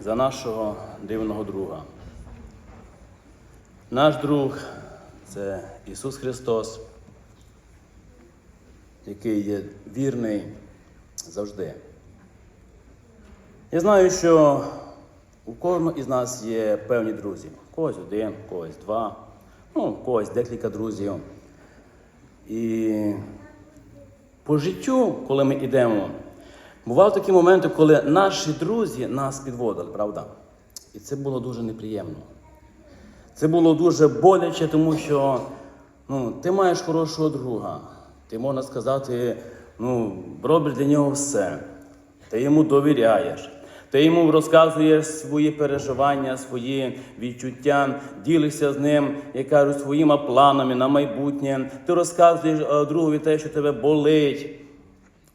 за нашого дивного друга. Наш друг це Ісус Христос, який є вірний завжди. Я знаю, що у кожного із нас є певні друзі. Когось один, когось два, ну, когось декілька друзів. І по життю, коли ми йдемо, бували такі моменти, коли наші друзі нас підводили, правда? І це було дуже неприємно. Це було дуже боляче, тому що ну, ти маєш хорошого друга. Ти можна сказати, ну, робиш для нього все. Ти йому довіряєш. Ти йому розказуєш свої переживання, свої відчуття, ділишся з ним, як кажуть, своїми планами на майбутнє. Ти розказуєш е, другові те, що тебе болить,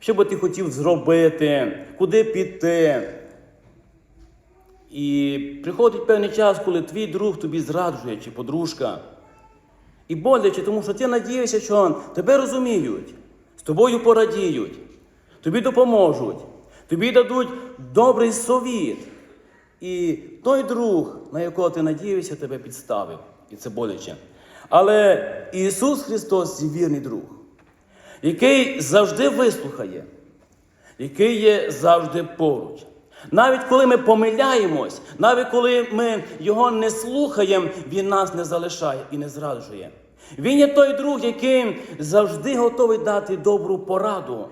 що би ти хотів зробити, куди піти. І приходить певний час, коли твій друг тобі зраджує чи подружка. І боляче, тому що ти надієшся, що тебе розуміють, з тобою порадіють, тобі допоможуть, тобі дадуть добрий совіт. І той друг, на якого ти надіявся, тебе підставив. І це боляче. Але Ісус Христос вірний друг, який завжди вислухає, який є завжди поруч. Навіть коли ми помиляємось, навіть коли ми його не слухаємо, він нас не залишає і не зраджує. Він є той друг, який завжди готовий дати добру пораду.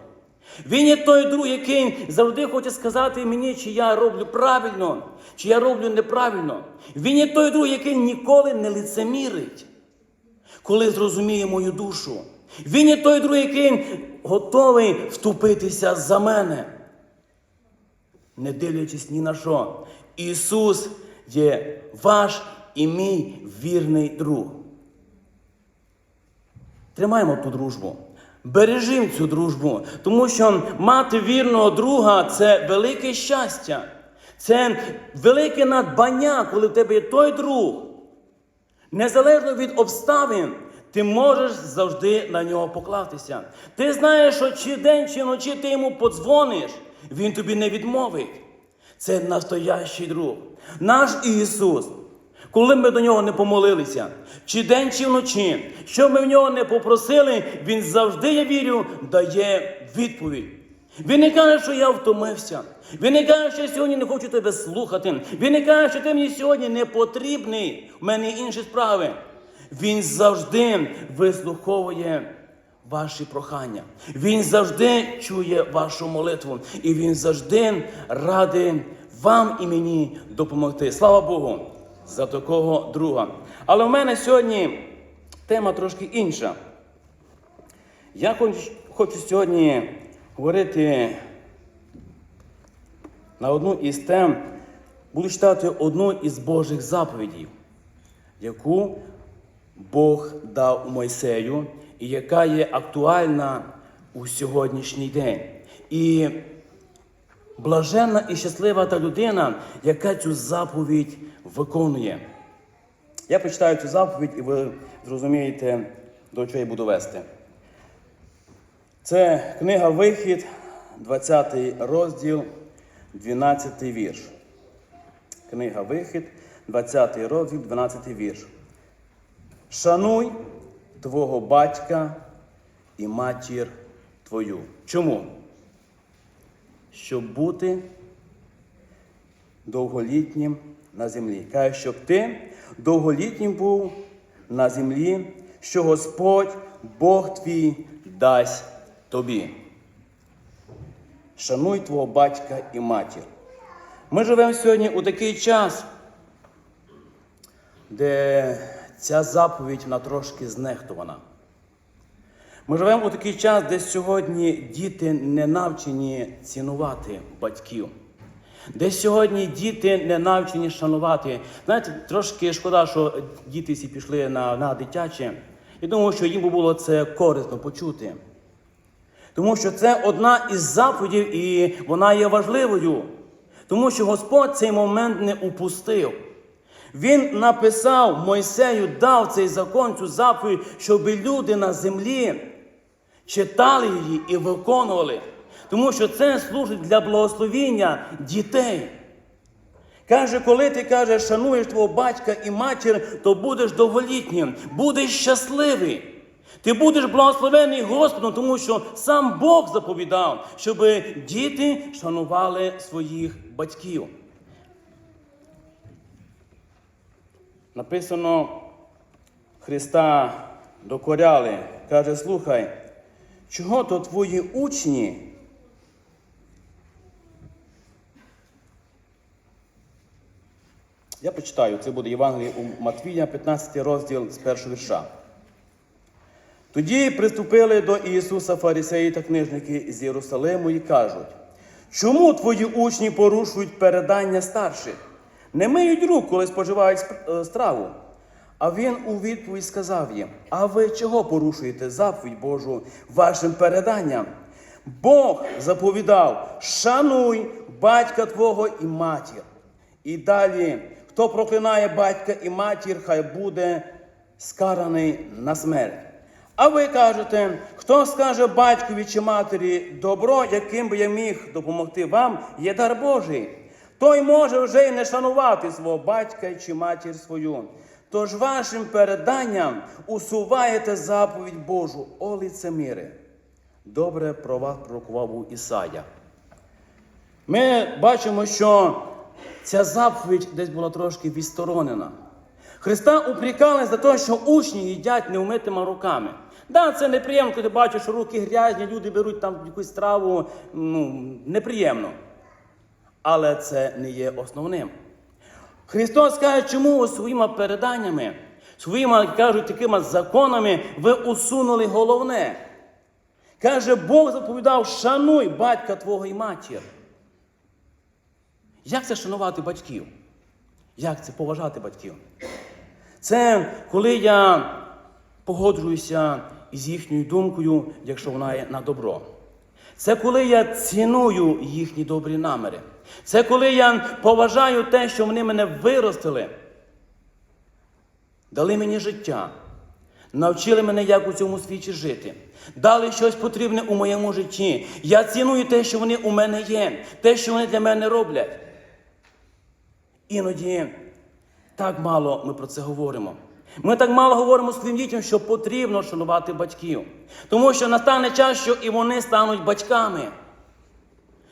Він є той друг, який завжди хоче сказати мені, чи я роблю правильно, чи я роблю неправильно. Він є той друг, який ніколи не лицемірить, коли зрозуміє мою душу. Він є той друг, який готовий вступитися за мене не дивлячись ні на що. Ісус є ваш і мій вірний друг. Тримаємо ту дружбу. Бережімо цю дружбу, тому що мати вірного друга це велике щастя, це велике надбання, коли в тебе є той друг. Незалежно від обставин, ти можеш завжди на нього покластися. Ти знаєш, що чи день, чи вночі ти йому подзвониш, він тобі не відмовить. Це настоящий друг. Наш Ісус. Коли ми до нього не помолилися, чи день, чи вночі, що ми в нього не попросили, Він завжди, я вірю, дає відповідь. Він не каже, що я втомився. Він не каже, що я сьогодні не хочу тебе слухати. Він не каже, що ти мені сьогодні не потрібний. У мене інші справи. Він завжди вислуховує ваші прохання. Він завжди чує вашу молитву. І він завжди радий вам і мені допомогти. Слава Богу, за такого друга. Але в мене сьогодні тема трошки інша. Я хочу, сьогодні говорити на одну із тем, буду читати одну із Божих заповідей, яку Бог дав Мойсею, і яка є актуальна у сьогоднішній день. І блаженна і щаслива та людина, яка цю заповідь виконує. Я прочитаю цю заповідь, і ви зрозумієте, до чого я буду вести. Це книга Вихід, 20 розділ, 12 вірш. Книга Вихід, 20 розділ, 12 вірш. Шануй твого батька і матір твою. Чому? Щоб бути довголітнім на землі. Каже, щоб ти довголітнім був на землі, що Господь, Бог твій, дасть тобі. Шануй твого батька і матір. Ми живемо сьогодні у такий час, де ця заповідь вона трошки знехтована. Ми живемо у такий час, де сьогодні діти не навчені цінувати батьків. Де сьогодні діти не навчені шанувати. Знаєте, трошки шкода, що діти всі пішли на, на дитяче. Я думаю, що їм було це корисно почути. Тому що це одна із заповідей, і вона є важливою. Тому що Господь цей момент не упустив. Він написав Мойсею, дав цей закон, цю заповідь, щоб люди на землі читали її і виконували. Тому що це служить для благословіння дітей. Каже, коли ти кажеш, шануєш твого батька і матір, то будеш довголітнім, будеш щасливий. Ти будеш благословений Господом, тому що сам Бог заповідав, щоб діти шанували своїх батьків. Написано, Христа докоряли, каже, слухай, чого то твої учні Я почитаю, це буде Євангеліє у Матвія, 15 розділ з першого вірша. Тоді приступили до Ісуса фарисеї та книжники з Єрусалиму і кажуть, чому твої учні порушують передання старших? Не миють рук, коли споживають е, страву. А він у відповідь сказав їм: А ви чого порушуєте заповідь Божу вашим переданням? Бог заповідав: шануй батька твого і матір. І далі, хто проклинає батька і матір, хай буде скараний на смерть. А ви кажете, хто скаже батькові чи матері добро, яким би я міг допомогти вам, є дар Божий. Той може вже й не шанувати свого батька чи матір свою. Тож вашим переданням усуваєте заповідь Божу, о лицеміри. Добре про вас Ісая. Ми бачимо, що ця заповідь десь була трошки відсторонена. Христа упрікали за те, що учні їдять неумитими руками. Да, це неприємно, коли ти бачиш, що руки грязні, люди беруть там якусь страву. Ну, неприємно. Але це не є основним. Христос каже, чому своїми переданнями, своїми, як кажуть, такими законами ви усунули головне. Каже, Бог заповідав, шануй батька твого і матір. Як це шанувати батьків? Як це поважати батьків? Це коли я погоджуюся із їхньою думкою, якщо вона є на добро. Це коли я ціную їхні добрі наміри. Це коли я поважаю те, що вони мене виростили, дали мені життя, навчили мене, як у цьому світі жити, дали щось потрібне у моєму житті. Я ціную те, що вони у мене є, те, що вони для мене роблять. Іноді так мало ми про це говоримо. Ми так мало говоримо своїм дітям, що потрібно шанувати батьків. Тому що настане час, що і вони стануть батьками.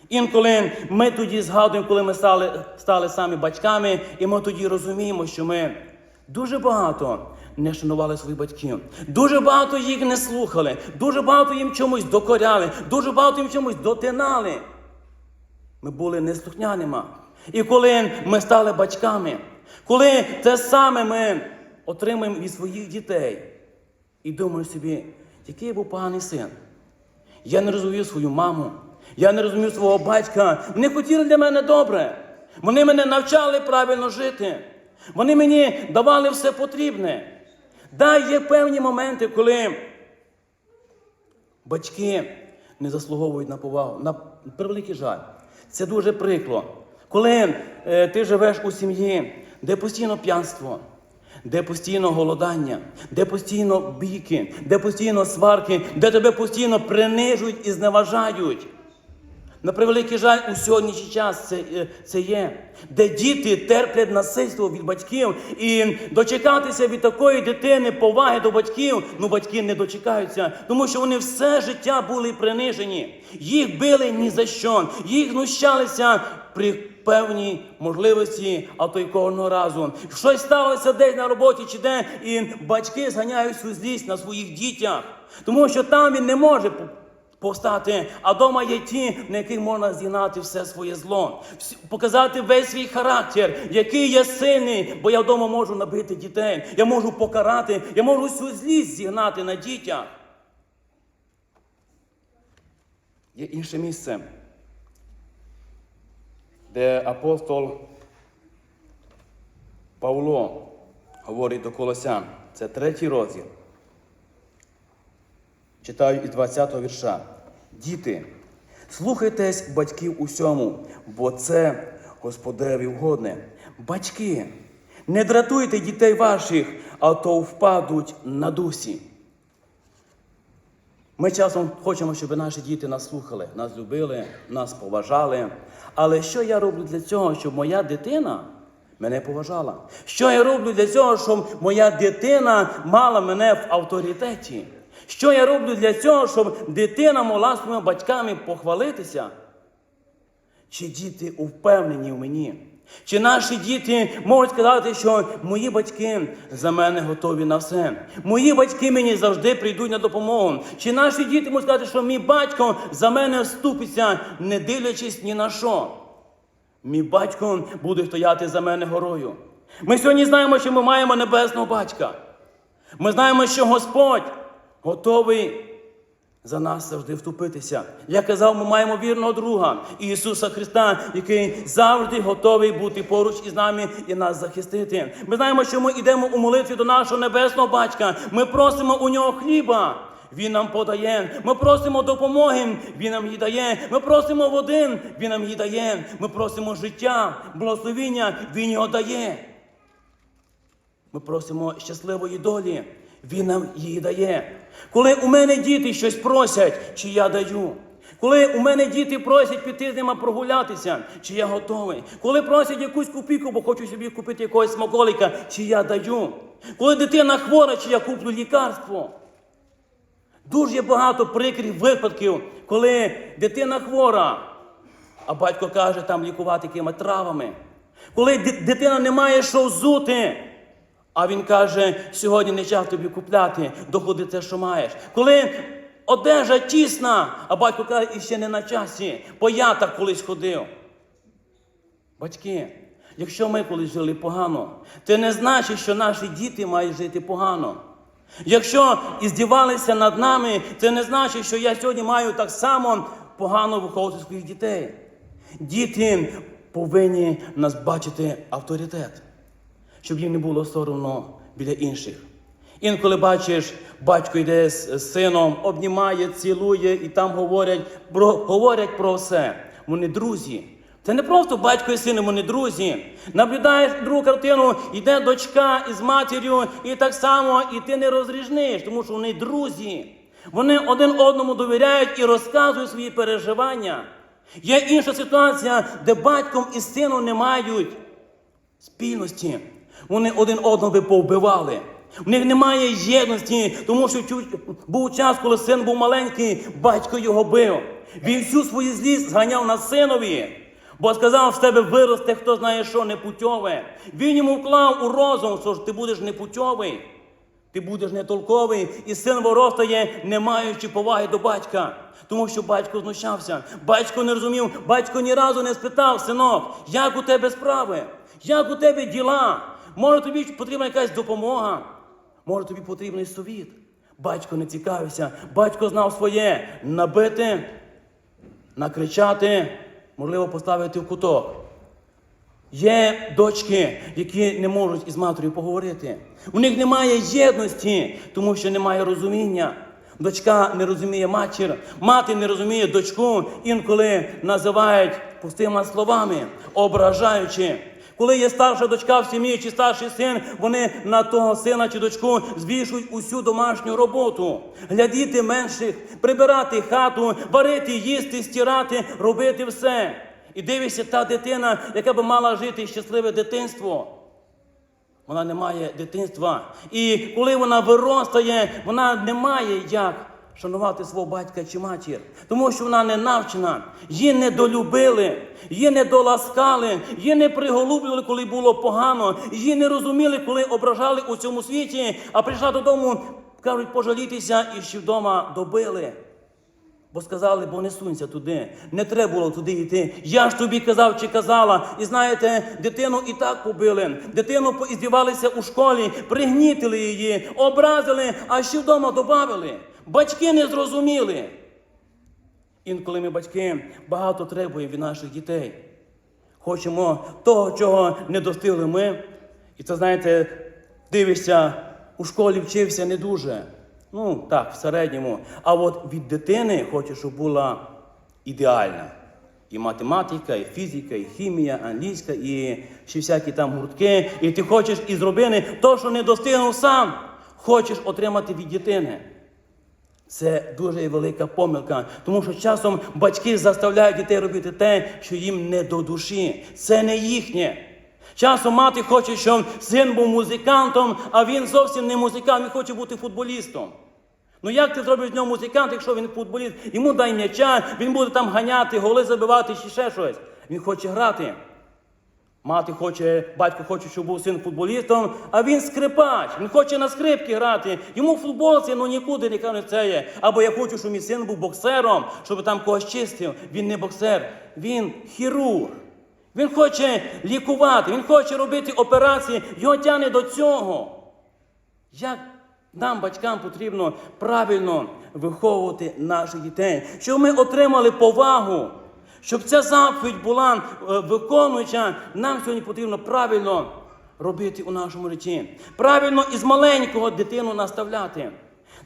Інколи ми тоді згадуємо, коли ми стали, стали самі батьками, і ми тоді розуміємо, що ми дуже багато не шанували своїх батьків, дуже багато їх не слухали, дуже багато їм чомусь докоряли, дуже багато їм чомусь дотинали. Ми були неслухняними. І коли ми стали батьками, коли те саме ми отримуємо від своїх дітей, і думаємо собі, який я був поганий син. Я не розумів свою маму, я не розумів свого батька. Вони хотіли для мене добре. Вони мене навчали правильно жити. Вони мені давали все потрібне. Да, є певні моменти, коли батьки не заслуговують на повагу. На превеликий жаль. Це дуже прикло. Коли е, ти живеш у сім'ї, де постійно п'янство, де постійно голодання, де постійно бійки, де постійно сварки, де тебе постійно принижують і зневажають. На превеликий жаль, у сьогоднішній час це, е, це є, де діти терплять насильство від батьків і дочекатися від такої дитини поваги до батьків, ну батьки не дочекаються, тому що вони все життя були принижені. Їх били ні за що, їх знущалися при певній можливості, а то й кожного разу. Щось сталося десь на роботі чи де, і батьки зганяють свою злість на своїх дітях, тому що там він не може повстати, а вдома є ті, на яких можна зігнати все своє зло, показати весь свій характер, який я сильний, бо я вдома можу набити дітей, я можу покарати, я можу всю злість зігнати на дітях. Є інше місце, де апостол Павло говорить до Колосян. Це третій розділ. Читаю із 20-го вірша. Діти, слухайтесь батьків усьому, бо це Господеві вгодне. Батьки, не дратуйте дітей ваших, а то впадуть на дусі. Ми часом хочемо, щоб наші діти нас слухали, нас любили, нас поважали. Але що я роблю для цього, щоб моя дитина мене поважала? Що я роблю для цього, щоб моя дитина мала мене в авторитеті? Що я роблю для цього, щоб дитина могла своїми батьками похвалитися? Чи діти впевнені в мені? Чи наші діти можуть сказати, що мої батьки за мене готові на все? Мої батьки мені завжди прийдуть на допомогу. Чи наші діти можуть сказати, що мій батько за мене вступиться, не дивлячись ні на що? Мій батько буде стояти за мене горою. Ми сьогодні знаємо, що ми маємо небесного батька. Ми знаємо, що Господь готовий за нас завжди вступитися. Я казав, ми маємо вірного друга Ісуса Христа, який завжди готовий бути поруч із нами і нас захистити. Ми знаємо, що ми йдемо у молитві до нашого небесного батька. Ми просимо у нього хліба. Він нам подає. Ми просимо допомоги, Він нам її дає. Ми просимо води, Він нам її дає. Ми просимо життя, благословіння, Він його дає. Ми просимо щасливої долі. Він нам її дає. Коли у мене діти щось просять, чи я даю. Коли у мене діти просять піти з ними прогулятися, чи я готовий. Коли просять якусь копійку, бо хочу собі купити якогось смаколика, чи я даю. Коли дитина хвора, чи я куплю лікарство. Дуже багато прикрів випадків, коли дитина хвора, а батько каже там лікувати якими травами. Коли дитина не має що взути, а він каже, сьогодні не час тобі купляти, доходи те, що маєш. Коли одежа тісна, а батько каже, і ще не на часі, бо я так колись ходив. Батьки, якщо ми колись жили погано, це не значить, що наші діти мають жити погано. Якщо і здівалися над нами, це не значить, що я сьогодні маю так само погано виховувати своїх дітей. Діти повинні нас бачити авторитет, щоб їм не було соромно біля інших. Інколи бачиш, батько йде з сином, обнімає, цілує і там говорять про, говорять про все. Вони друзі. Це не просто батько і син, вони друзі. Наблюдаєш другу картину, йде дочка із матір'ю, і так само і ти не розрізниш, тому що вони друзі. Вони один одному довіряють і розказують свої переживання. Є інша ситуація, де батьком і сином не мають спільності. Вони один одного би повбивали. У них немає єдності, тому що був час, коли син був маленький, батько його бив. Він всю свою злість зганяв на синові, бо сказав, з тебе виросте, хто знає, що непутьове. Він йому вклав у розум, що ти будеш непутьовий. Ти будеш нетолковий, і син воростає, не маючи поваги до батька. Тому що батько знущався. Батько не розумів, батько ні разу не спитав, синок, як у тебе справи, як у тебе діла? Може тобі потрібна якась допомога, може тобі потрібний совіт. Батько не цікавився, батько знав своє набити, накричати, можливо, поставити в куток. Є дочки, які не можуть із матір'ю поговорити. У них немає єдності, тому що немає розуміння. Дочка не розуміє матір, мати не розуміє дочку, інколи називають пустими словами, ображаючи. Коли є старша дочка в сім'ї чи старший син, вони на того сина чи дочку звішують усю домашню роботу, глядіти менших, прибирати хату, варити, їсти, стирати, робити все. І дивишся, та дитина, яка би мала жити щасливе дитинство. Вона не має дитинства. І коли вона виростає, вона не має як шанувати свого батька чи матір. Тому що вона не навчена, її не долюбили, її не доласкали, її не приголублювали, коли було погано, її не розуміли, коли ображали у цьому світі, а прийшла додому, кажуть, пожалітися і ще вдома добили. Бо сказали, бо не сунься туди, не треба було туди йти. Я ж тобі казав чи казала. І знаєте, дитину і так побили. Дитину поіздівалися у школі, пригнітили її, образили, а ще вдома додавили. Батьки не зрозуміли. Інколи ми, батьки, багато требуємо від наших дітей. Хочемо того, чого не достигли ми. І це, знаєте, дивишся, у школі вчився не дуже. Ну, так, в середньому. А от від дитини хочеш, щоб була ідеальна. І математика, і фізика, і хімія, англійська, і ще всякі там гуртки. І ти хочеш із робини то, що не достигнув сам, хочеш отримати від дитини. Це дуже велика помилка, тому що часом батьки заставляють дітей робити те, що їм не до душі. Це не їхнє. Часом мати хоче, щоб син був музикантом, а він зовсім не музикант, він хоче бути футболістом. Ну як ти зробиш з нього музикант, якщо він футболіст? Йому дай м'яча, він буде там ганяти, голи забивати чи ще щось. Він хоче грати. Мати хоче, батько хоче, щоб був син футболістом, а він скрипач. Він хоче на скрипки грати. Йому футбол це ну нікуди не каже це є. Або я хочу, щоб мій син був боксером, щоб там когось чистив. Він не боксер, він хірург. Він хоче лікувати, він хоче робити операції, його тягне до цього. Як нам, батькам, потрібно правильно виховувати наших дітей, щоб ми отримали повагу, щоб ця заповідь була е, виконуюча, нам сьогодні потрібно правильно робити у нашому житті. Правильно із маленького дитину наставляти.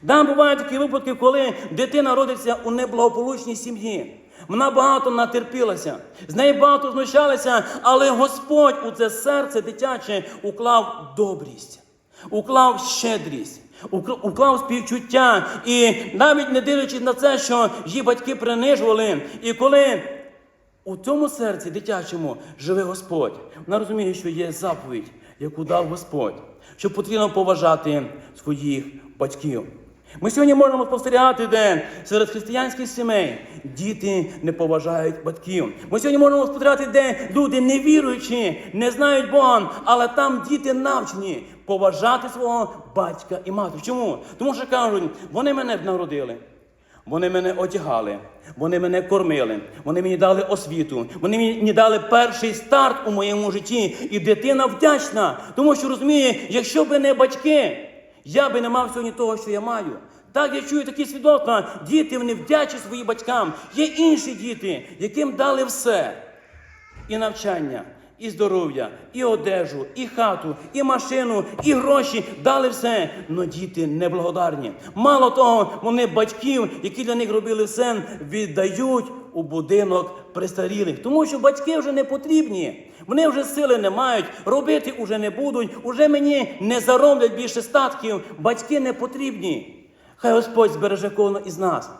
Там бувають такі випадки, коли дитина родиться у неблагополучній сім'ї. Вона багато натерпілася, з неї багато знущалися, але Господь у це серце дитяче уклав добрість уклав щедрість, уклав співчуття. І навіть не дивлячись на це, що її батьки принижували, і коли у цьому серці дитячому живе Господь, вона розуміє, що є заповідь, яку дав Господь, що потрібно поважати своїх батьків. Ми сьогодні можемо спостерігати, де серед християнських сімей діти не поважають батьків. Ми сьогодні можемо спостерігати, де люди невіруючі, не знають Бога, але там діти навчені поважати свого батька і матір. Чому? Тому що кажуть, вони мене б народили. Вони мене одягали, вони мене кормили, вони мені дали освіту, вони мені дали перший старт у моєму житті. І дитина вдячна, тому що розуміє, якщо б не батьки, я би не мав сьогодні того, що я маю. Так я чую такі свідоцтва, діти вони вдячні своїм батькам. Є інші діти, яким дали все. І навчання, і здоров'я, і одежу, і хату, і машину, і гроші дали все. Но діти неблагодарні. Мало того, вони батьків, які для них робили все, віддають у будинок престарілих. Тому що батьки вже не потрібні. Вони вже сили не мають, робити уже не будуть, уже мені не зароблять більше статків. Батьки не потрібні. Хай Господь збереже кожного із нас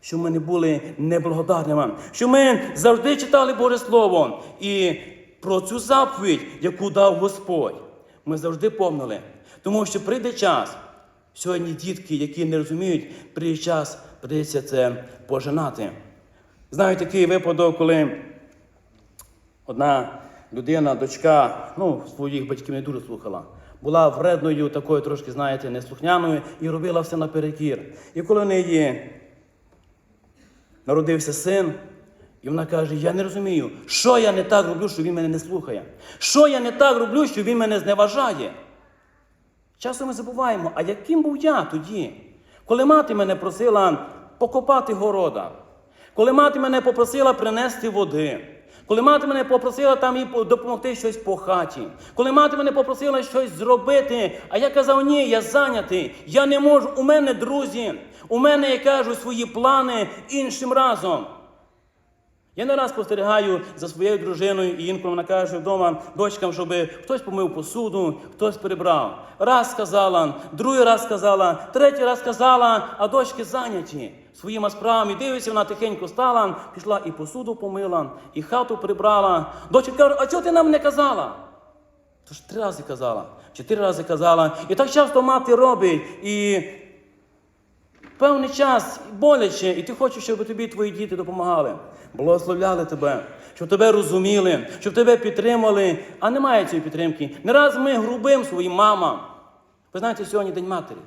щоб ми не були неблагодарними, щоб ми завжди читали Боже Слово і про цю заповідь, яку дав Господь, ми завжди помнили. Тому що прийде час, сьогодні дітки, які не розуміють, прийде час, прийдеться це пожинати. Знаю такий випадок, коли одна людина, дочка, ну, своїх батьків не дуже слухала. Була вредною, такою трошки, знаєте, неслухняною і робила все наперекір. І коли в неї народився син, і вона каже: Я не розумію, що я не так роблю, що він мене не слухає. Що я не так роблю, що він мене зневажає. Часом ми забуваємо, а яким був я тоді, коли мати мене просила покопати города, коли мати мене попросила принести води, коли мати мене попросила там їй допомогти щось по хаті, коли мати мене попросила щось зробити, а я казав, ні, я зайнятий, я не можу, у мене друзі, у мене я кажу свої плани іншим разом. Я не раз спостерігаю за своєю дружиною, і інколи вона каже вдома дочкам, щоб хтось помив посуду, хтось прибрав. Раз сказала, другий раз сказала, третій раз сказала, а дочки зайняті своїми справами. Дивиться, вона тихенько стала, пішла і посуду помила, і хату прибрала. Дочка каже, а чого ти нам не казала? Тож три рази казала, чотири рази казала. І так часто мати робить. І певний час боляче, і ти хочеш, щоб тобі твої діти допомагали, благословляли тебе, щоб тебе розуміли, щоб тебе підтримали, а немає цієї підтримки. Не раз ми грубим своїм мамам. Ви знаєте, сьогодні День матері.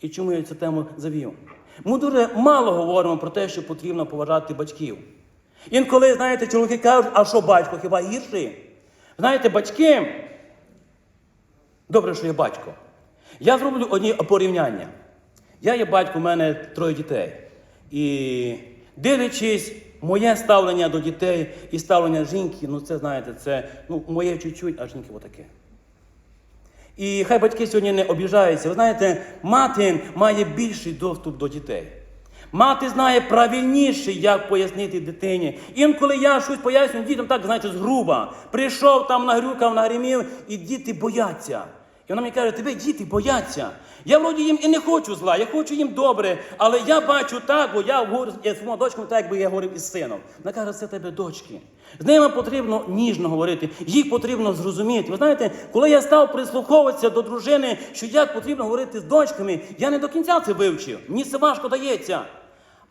І чому я цю тему завів? Ми дуже мало говоримо про те, що потрібно поважати батьків. Інколи, знаєте, чоловіки кажуть, а що батько, хіба гірший? Знаєте, батьки, добре, що я батько. Я зроблю одні порівняння. Я є батько, у мене троє дітей. І дивлячись моє ставлення до дітей і ставлення жінки, ну це знаєте, це ну, моє чуть-чуть, а жінки отаке. І хай батьки сьогодні не обіжаються. Ви знаєте, мати має більший доступ до дітей. Мати знає правильніше, як пояснити дитині. Інколи я щось пояснюю дітям, так, знаєте, згруба. Прийшов там, нагрюкав, нагримів, і діти бояться. І вона мені каже, тебе діти бояться. Я вроді їм і не хочу зла, я хочу їм добре, але я бачу так, бо я говорю я своїм дочкам так, якби я говорив із сином. Вона каже, це тебе дочки. З ними потрібно ніжно говорити, їх потрібно зрозуміти. Ви знаєте, коли я став прислуховуватися до дружини, що як потрібно говорити з дочками, я не до кінця це вивчив. Мені це важко дається.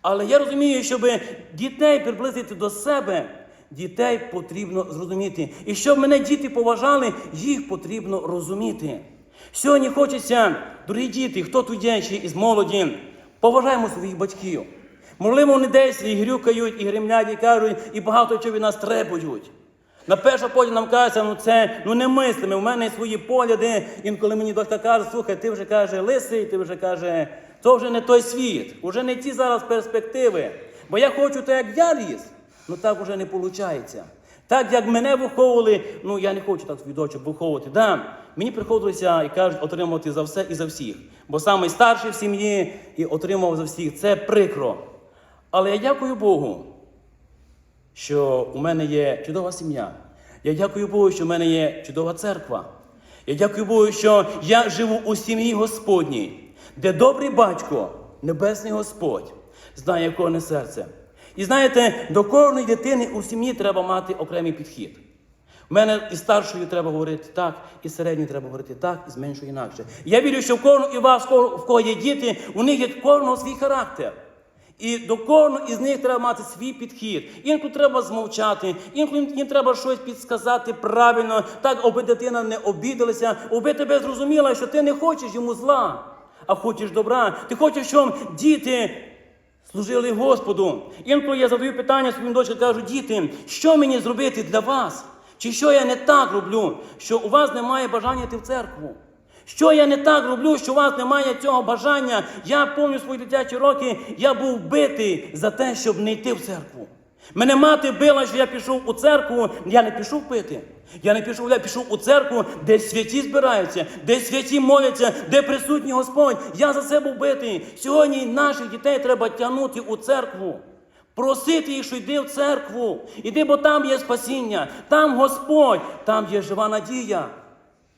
Але я розумію, щоб дітей приблизити до себе, дітей потрібно зрозуміти. І щоб мене діти поважали, їх потрібно розуміти. Сьогодні хочеться, дорогі діти, хто тут є ще із молоді, поважаємо своїх батьків. Можливо, вони десь і грюкають, і гримлять, і кажуть, і багато чого від нас требують. На перше полі нам кажеться, ну це ну не мислимо. У мене свої погляди. Інколи мені дочка каже, слухай, ти вже каже лисий, ти вже каже, то вже не той світ, уже не ті зараз перспективи. Бо я хочу так, як я ріс, ну так уже не виходить. Так як мене виховували, ну я не хочу так свій дочок виховувати. Да, мені приходилося і кажуть, отримувати за все і за всіх. Бо самий старший в сім'ї і отримав за всіх. Це прикро. Але я дякую Богу, що у мене є чудова сім'я. Я дякую Богу, що в мене є чудова церква. Я дякую Богу, що я живу у сім'ї Господній, де добрий батько, Небесний Господь, знає, якого не серце. І знаєте, до кожної дитини у сім'ї треба мати окремий підхід. Мене і старшою треба говорити так, і середньою треба говорити так, і з меншою інакше. Я вірю, що в кожного і вас, в кого- є діти, у них є кожного свій характер. І до кожного із них треба мати свій підхід. Інколи треба змовчати, інколи їм треба щось підсказати правильно, так, аби дитина не обідалася, аби тебе зрозуміла, що ти не хочеш йому зла, а хочеш добра. Ти хочеш, щоб діти служили Господу. Інколи я задаю питання своїм дочкам, кажу, діти, що мені зробити для вас? Чи що я не так роблю, що у вас немає бажання йти в церкву? Що я не так роблю, що у вас немає цього бажання? Я пам'ятаю свої дитячі роки, я був битий за те, щоб не йти в церкву. Мене мати била, що я пішов у церкву, я не пішов пити. Я не пішов, я пішов у церкву, де святі збираються, де святі моляться, де присутній Господь. Я за це був битий. Сьогодні наших дітей треба тягнути у церкву. Просити їх, що йди в церкву. Іди, бо там є спасіння, там Господь, там є жива надія.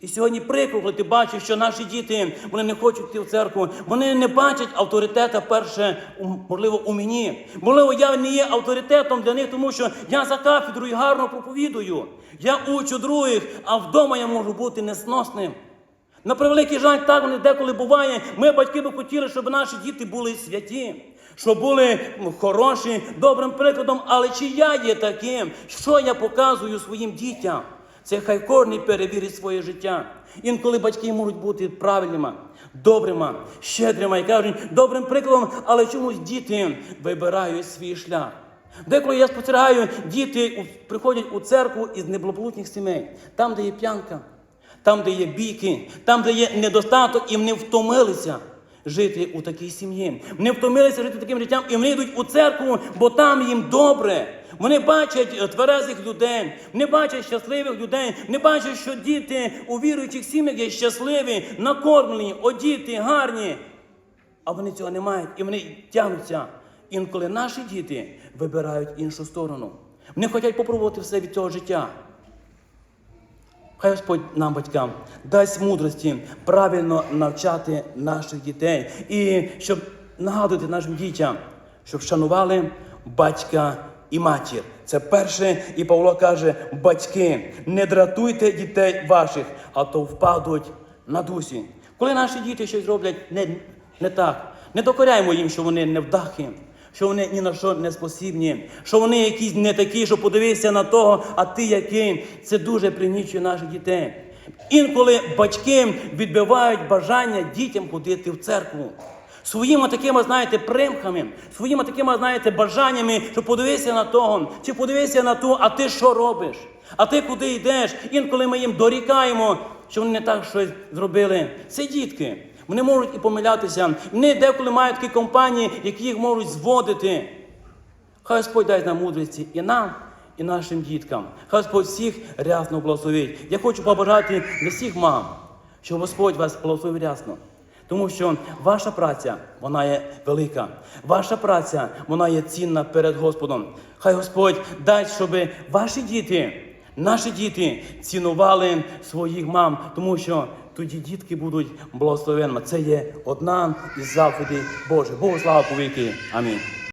І сьогодні прикро, коли ти бачиш, що наші діти вони не хочуть йти в церкву, вони не бачать авторитета перше, можливо, у мені. Можливо, я не є авторитетом для них, тому що я за кафедрою гарно проповідую. Я учу других, а вдома я можу бути несносним. На превеликий жаль, так вони деколи буває. Ми, батьки, би хотіли, щоб наші діти були святі, щоб були хороші, добрим прикладом. Але чи я є таким, що я показую своїм дітям? Це хай кожен перевірить своє життя. Інколи батьки можуть бути правильними, добрими, щедрими і кажуть, добрим прикладом, але чомусь діти вибирають свій шлях. Деколи я спостерігаю, діти приходять у церкву із неблагополучних сімей, там, де є п'янка, там, де є бійки, там, де є недостаток, і вони втомилися жити у такій сім'ї. Вони втомилися жити таким життям, і вони йдуть у церкву, бо там їм добре. Вони бачать е, тверезих людей, вони бачать щасливих людей, вони бачать, що діти у віруючих сім'ях є щасливі, накормлені, одіти, гарні. А вони цього не мають, і вони тягнуться. Інколи наші діти вибирають іншу сторону. Вони хочуть попробувати все від цього життя. Хай Господь нам, батькам, дасть мудрості правильно навчати наших дітей і щоб нагадувати нашим дітям, щоб шанували батька і матір. Це перше, і Павло каже: батьки, не дратуйте дітей ваших, а то впадуть на дусі. Коли наші діти щось роблять не, не так, не докоряємо їм, що вони невдахи що вони ні на що не спосібні, що вони якісь не такі, що подивися на того, а ти який. Це дуже пригнічує наших дітей. Інколи батьки відбивають бажання дітям ходити в церкву. Своїми такими, знаєте, примками, своїми такими, знаєте, бажаннями, що подивися на того, чи подивися на ту, а ти що робиш? А ти куди йдеш? Інколи ми їм дорікаємо, що вони не так щось зробили. Це дітки. Вони можуть і помилятися. Вони деколи мають такі компанії, які їх можуть зводити. Хай Господь дасть нам мудрості і нам, і нашим діткам. Хай Господь всіх рясно благословить. Я хочу побажати для всіх мам, щоб Господь вас благословив рясно. Тому що ваша праця, вона є велика. Ваша праця, вона є цінна перед Господом. Хай Господь дасть, щоб ваші діти наші діти цінували своїх мам, тому що тоді дітки будуть благословенними. Це є одна із заповідей Божих. Богу слава повіки. Амінь.